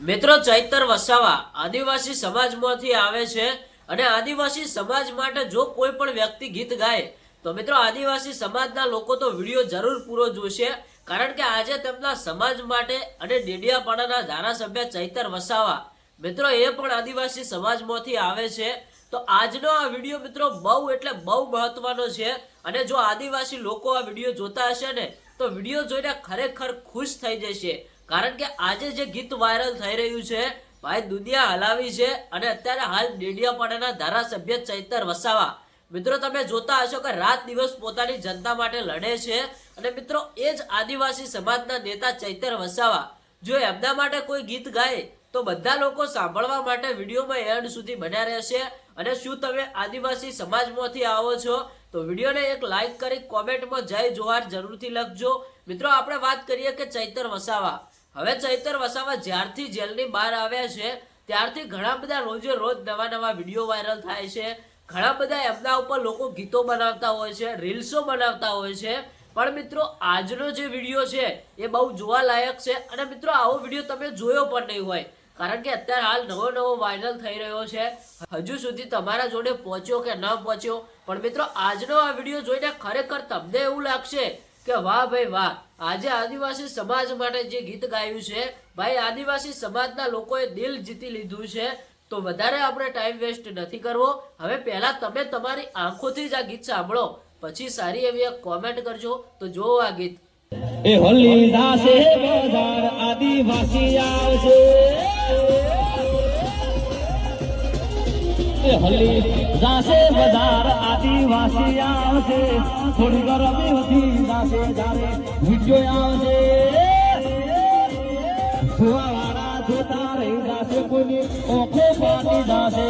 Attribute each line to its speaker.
Speaker 1: મિત્રો, ચૈતર વસાવા આદિવાસી સમાજમાંથી આવે છે અને આદિવાસી સમાજ માટે જો કોઈ પણ વ્યક્તિ ગીત ગાય, તો મિત્રો, આદિવાસી સમાજના લોકો તો વીડિયો જરૂર પૂરો જોશે. કારણ કે આજે તેમના સમાજ માટે અને ડેડિયાપાડાના ધારાસભ્ય ચૈતર વસાવા, મિત્રો, એ પણ આદિવાસી સમાજમાંથી આવે છે. તો આજનો આ વીડિયો, મિત્રો, બહુ એટલે બહુ મહત્વનો છે. અને જો આદિવાસી લોકો આ વીડિયો જોતા હશે ને તો વીડિયો જોઈને ખરેખર ખુશ થઈ જશે. કારણ કે આજે જે ગીત વાયરલ થઈ રહ્યું છે, ભાઈ દુનિયા હલાવી છે અને અત્યારે હાલ ડેડિયાપાડાના ધારાસભ્ય ચૈતર વસાવા. મિત્રો, તમે જોતા હશો કે રાત દિવસ પોતાની જનતા માટે લડે છે અને મિત્રો, એ જ આદિવાસી સમાજના નેતા ચૈતર વસાવા. જો એમના માટે કોઈ ગીત ગાય તો બધા લોકો સાંભળવા માટે વિડીયોમાં એન્ડ સુધી બન્યા રહેશે. અને શું તમે આદિવાસી સમાજમાંથી આવો છો, તો વિડીયોને એક લાઈક કરી કોમેન્ટમાં જય જોહાર જરૂરથી લખજો. મિત્રો, આપણે વાત કરીએ કે ચૈતર વસાવા. હવે ચૈતર વસાવા જ્યારથી જેલની બહાર આવ્યા છે, ત્યારથી ઘણા બધા રોજે રોજ નવા નવા વીડિયો વાયરલ થાય છે. ઘણા બધા એમના ઉપર લોકો ગીતો બનાવતા હોય છે, રીલ્સો બનાવતા હોય છે. પણ મિત્રો, આજનો જે વીડિયો છે, એ બહુ જોવાલાયક છે. અને મિત્રો, આવો વીડિયો તમે જોયો પણ નહીં હોય. કારણ કે અત્યારે હાલ નવો નવો વાયરલ થઈ રહ્યો છે. હજુ સુધી તમારા જોડે પહોંચ્યો કે ન પહોંચ્યો? પણ મિત્રો, આજનો આ વીડિયો જોઈને ખરેખર તમને એવું લાગશે કે વાહ ભાઈ વાહ, આજે આદિવાસી સમાજ માટે જે ગીત ગાયું છે, ભાઈ આદિવાસી સમાજના લોકોએ દિલ જીતી લીધું છે. તો વધારે આપણે ટાઈમ વેસ્ટ નથી કરવો. હવે પહેલા તમે તમારી આંખોથી જ આ ગીત સાંભળો. પછી સારી એવી એક કોમેન્ટ કરજો. તો જોવો આ ગીત.
Speaker 2: એ હોલી દાસે બજાર આદિવાસી આવશે. એ હોલી જાશે બજાર આદિવાસી આવશે થોડી ગરમી વધી જાશે જારે વીડિયો આવશે જોવાવાળા જોતા રહી જાશે કોઈની ઓખો પાટી જાશે.